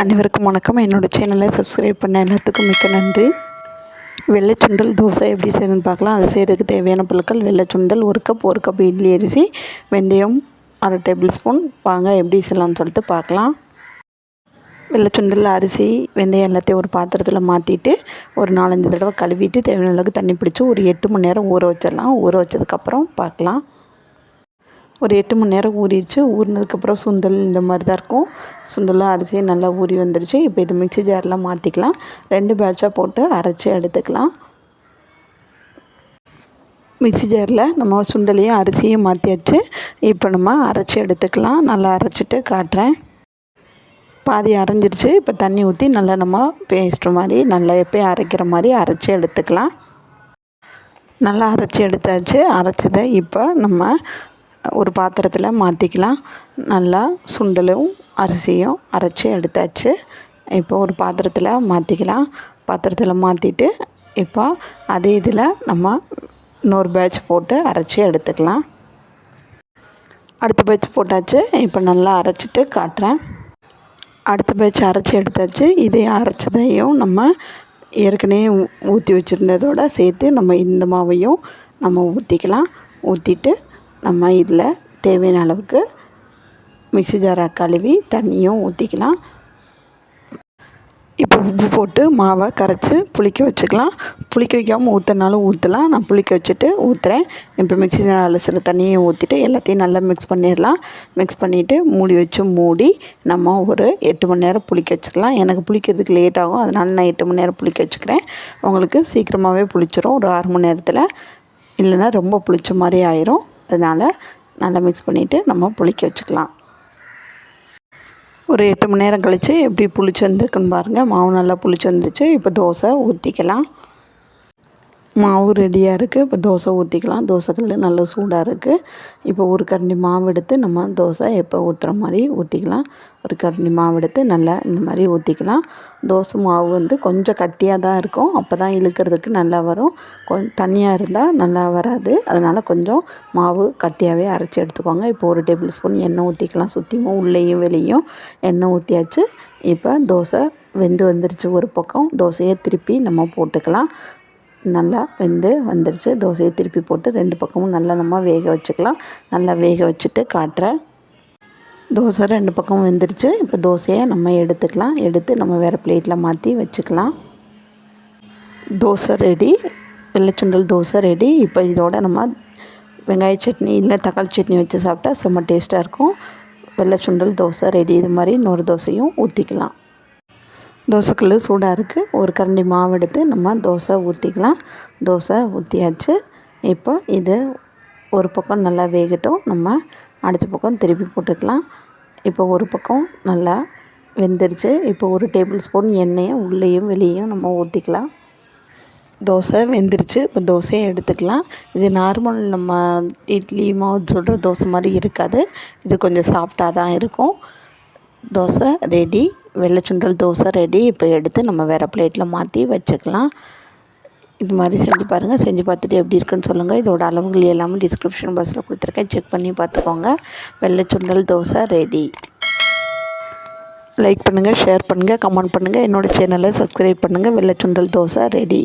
அனைவருக்கும் வணக்கம். என்னோடய சேனலை சப்ஸ்கிரைப் பண்ண எல்லாத்துக்கும் மிக்க நன்றி. வெள்ளை சுண்டல் தோசை எப்படி செய்யணும்னு பார்க்கலாம். அது செய்கிறதுக்கு தேவையான பொருட்கள் வெள்ளை சுண்டல் ஒரு கப் ஒரு கப் இட்லி அரிசி வெந்தயம் அரை டேபிள் ஸ்பூன் வாங்க எப்படி செய்யலாம்னு சொல்லிட்டு பார்க்கலாம். வெள்ளைச்சுண்டல் அரிசி வெந்தயம் எல்லாத்தையும் ஒரு பாத்திரத்தில் மாற்றிட்டு ஒரு நாலஞ்சு தடவை கழுவிட்டு தேவையான அளவுக்கு தண்ணி பிடிச்சி ஒரு எட்டு மணி நேரம் ஊற வச்சிடலாம். ஊற வச்சதுக்கப்புறம் பார்க்கலாம். ஒரு எட்டு மணி நேரம் ஊறிடுச்சு. ஊறினதுக்கப்புறம் சுண்டல் இந்த மாதிரி தான் இருக்கும். சுண்டலும் அரிசியும் நல்லா ஊறி வந்துடுச்சு இப்போ இது மிக்ஸி ஜாரில் மாற்றிக்கலாம் ரெண்டு பேட்சாக போட்டு அரைச்சி எடுத்துக்கலாம். மிக்ஸி ஜாரில் நம்ம சுண்டலையும் அரிசியும் மாற்றியாச்சு இப்போ நம்ம அரைச்சி எடுத்துக்கலாம். நல்லா அரைச்சிட்டு காட்டுறேன். பாதி அரைஞ்சிருச்சு. இப்போ தண்ணி ஊற்றி நல்லா நம்ம பேஸ்ட் மாதிரி நல்லா எப்போயும் அரைக்கிற மாதிரி அரைச்சி எடுத்துக்கலாம். நல்லா அரைச்சி எடுத்தாச்சு. அரைச்சதை இப்போ நம்ம ஒரு பாத்திரத்தில் மாற்றிக்கலாம் நல்லா சுண்டலும் அரிசியும் அரைச்சி எடுத்தாச்சு. இப்போ ஒரு பாத்திரத்தில் மாற்றிக்கலாம் பாத்திரத்தில் மாற்றிட்டு இப்போ அதே இதில் நம்ம இன்னொரு பேட்ச் போட்டு அரைச்சி எடுத்துக்கலாம். அடுத்த பேட்ச் போட்டாச்சு. இப்போ நல்லா அரைச்சிட்டு காட்டுறேன். அடுத்த பேட்ச் அரைச்சி எடுத்தாச்சு. இதை அரைச்சதையும் நம்ம ஏற்கனவே ஊற்றி வச்சுருந்ததோடு சேர்த்து நம்ம இந்த மாவையும் நம்ம ஊற்றிக்கலாம் ஊற்றிட்டு நம்ம இதில் தேவையான அளவுக்கு மிக்ஸி ஜாரை கழுவி தண்ணியும் ஊற்றிக்கலாம். இப்போ உப்பு போட்டு மாவை கரைச்சி புளிக்க வச்சுக்கலாம். புளிக்க வைக்காமல் ஊற்றுனாலும் ஊற்றலாம் நான் புளிக்க வச்சுட்டு ஊற்றுறேன் இப்போ மிக்ஸி ஜார் அலசுகிற தண்ணியை ஊற்றிட்டு எல்லாத்தையும் நல்லா மிக்ஸ் பண்ணிடலாம். மிக்ஸ் பண்ணிவிட்டு மூடி வச்சு மூடி நம்ம ஒரு எட்டு மணி நேரம் புளிக்க வச்சுக்கலாம். எனக்கு புளிக்கிறதுக்கு லேட் ஆகும். அதனால் நான் எட்டு மணி நேரம் புளிக்க வச்சுக்கிறேன். உங்களுக்கு சீக்கிரமாகவே புளிச்சிரும். ஒரு ஆறு மணி நேரத்தில். இல்லைன்னா ரொம்ப புளிச்ச மாதிரி ஆயிரும். அதனால் நல்லா மிக்ஸ் பண்ணிவிட்டு நம்ம புளிக்க வச்சுக்கலாம். ஒரு எட்டு மணி நேரம் கழித்து எப்படி புளிச்சு வந்திருக்குன்னு பாருங்கள் மாவு நல்லா புளிச்சு வந்துருச்சு. இப்போ தோசை ஊற்றிக்கலாம் மாவு ரெடியாக இருக்குது இப்போ தோசை ஊற்றிக்கலாம் தோசைக்கல் நல்ல சூடாக இருக்குது இப்போ ஒரு கரண்டி மாவு எடுத்து நம்ம தோசை எப்போ ஊற்றுற மாதிரி ஊற்றிக்கலாம் ஒரு கரண்டி மாவு எடுத்து நல்லா இந்த மாதிரி ஊற்றிக்கலாம் தோசை மாவு வந்து கொஞ்சம் கட்டியாக தான் இருக்கும். அப்போ தான் இழுக்கிறதுக்கு நல்லா வரும். கொஞ்சம் தண்ணியாக இருந்தால் நல்லா வராது. அதனால் கொஞ்சம் மாவு கட்டியாகவே அரைச்சி எடுத்துக்கோங்க. இப்போ ஒரு டேபிள் ஸ்பூன் எண்ணெய் ஊற்றிக்கலாம் சுற்றியும் உள்ளேயும் வெளியும் எண்ணெய் ஊற்றியாச்சு இப்போ தோசை வெந்து வந்துருச்சு ஒரு பக்கம். தோசையை திருப்பி நம்ம போட்டுக்கலாம். நல்லா வெந்து வந்துருச்சு. தோசையை திருப்பி போட்டு ரெண்டு பக்கமும் நல்லா நம்ம வேக வச்சுக்கலாம். நல்லா வேக வச்சுட்டு காட்டுறேன் தோசை ரெண்டு பக்கமும் வெந்துருச்சு. இப்போ தோசையை நம்ம எடுத்துக்கலாம். எடுத்து நம்ம வேறு பிளேட்டில் மாற்றி வச்சுக்கலாம். தோசை ரெடி வெள்ளைச்சுண்டல் தோசை ரெடி இப்போ இதோட நம்ம வெங்காய சட்னி இல்லை தக்காளி சட்னி வச்சு சாப்பிட்டா செம்ம டேஸ்ட்டாக இருக்கும். வெள்ளை சுண்டல் தோசை ரெடி இது மாதிரி இன்னொரு தோசையும் ஊற்றிக்கலாம் தோசைக்கல் சூடாக இருக்குது ஒரு கரண்டி மாவு எடுத்து நம்ம தோசை ஊற்றிக்கலாம் தோசை ஊற்றியாச்சு இப்போ இது ஒரு பக்கம் நல்லா வேகட்டும். நம்ம அடுத்த பக்கம் திருப்பி போட்டுக்கலாம். இப்போ ஒரு பக்கம் நல்லா வெந்துருச்சு. இப்போ ஒரு டேபிள் ஸ்பூன் எண்ணெயை உள்ளேயும் வெளியேயும் நம்ம ஊற்றிக்கலாம் தோசை வெந்துருச்சு. இப்போ தோசையை எடுத்துக்கலாம். இது நார்மல் நம்ம இட்லி மாவு சொல்கிற தோசை மாதிரி இருக்காது. இது கொஞ்சம் சாஃப்டாக தான் இருக்கும். தோசை ரெடி வெள்ளை சுண்டல் தோசை ரெடி இப்போ எடுத்து நம்ம வேறு பிளேட்டில் மாற்றி வச்சுக்கலாம். இது மாதிரி செஞ்சு பாருங்கள் செஞ்சு பார்த்துட்டு எப்படி இருக்குன்னு சொல்லுங்கள் இதோட அளவுகள் எல்லாமே டிஸ்கிரிப்ஷன் பாக்ஸில் கொடுத்துருக்கேன். செக் பண்ணி பார்த்துக்கோங்க. வெள்ளை சுண்டல் தோசை ரெடி லைக் பண்ணுங்கள் ஷேர் பண்ணுங்கள் கமெண்ட் பண்ணுங்கள் என்னோடய சேனலை சப்ஸ்கிரைப் பண்ணுங்கள் வெள்ளை சுண்டல் தோசை ரெடி